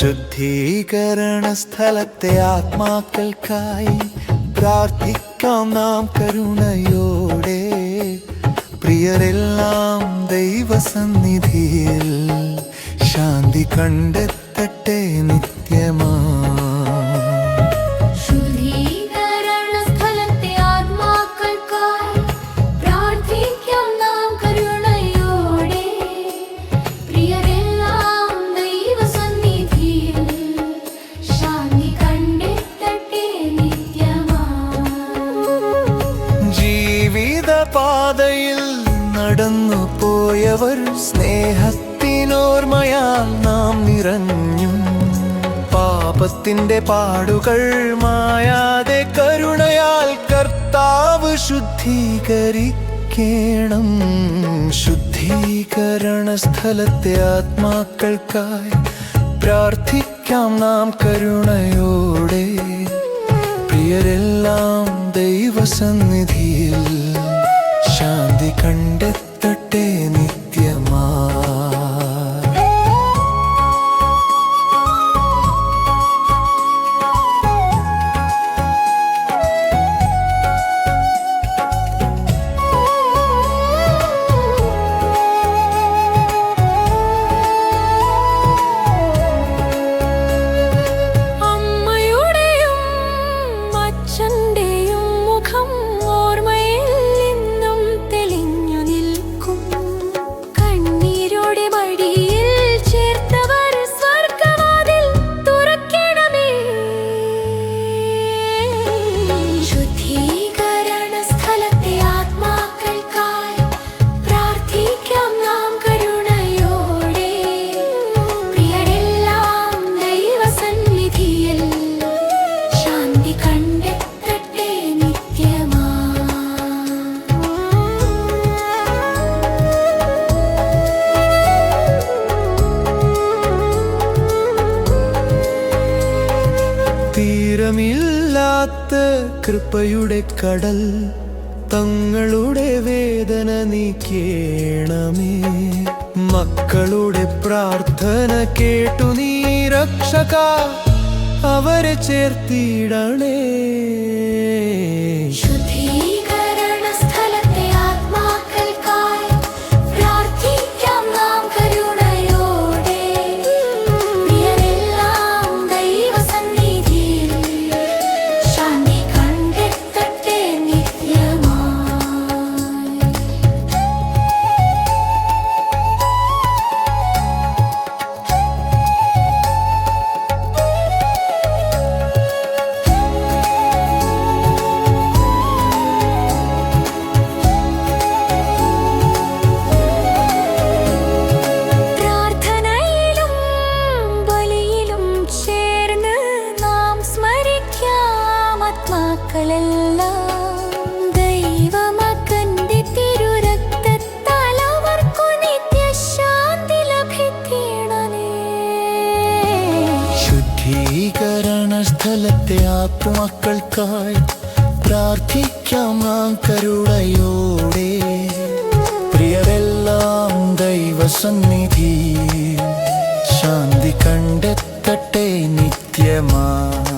ശുദ്ധീകരണ സ്ഥലത്തെ ആത്മാക്കൾക്കായി പ്രാർത്ഥിക്കാം നാം കരുണയോടെ. പ്രിയരെല്ലാം ദൈവസന്നിധിയിൽ ശാന്തി കണ്ടെത്തട്ടെ നിത്യമാ പാതയിൽ നടന്നു പോയവർ സ്നേഹത്തിനോർമയാൽ നാം നിറഞ്ഞു. പാപത്തിന്റെ പാടുകൾ മായാതെ കരുണയാൽ കർത്താവ് ശുദ്ധീകരിക്കണം. ശുദ്ധീകരണ സ്ഥലത്തെ ആത്മാക്കൾക്കായി പ്രാർത്ഥിക്കാം നാം കരുണയോടെ. പ്രിയരെല്ലാം ദൈവസന്നിധിയിൽ ശാന്തി തീരമില്ലാത്ത കൃപയുടെ കടൽ തങ്ങളുടെ വേദന നീക്കേണമേ. മക്കളുടെ പ്രാർത്ഥന കേട്ടു നീ രക്ഷക അവരെ ചേർത്തിടണേ. സ്ഥലത്തെ ആത്മാക്കൾക്കായി പ്രാർത്ഥിക്കാം നാം കരുണയോടെ. പ്രിയരെല്ലാം ദൈവസന്നിധി ശാന്തി കണ്ടെത്തട്ടെ നിത്യമാ.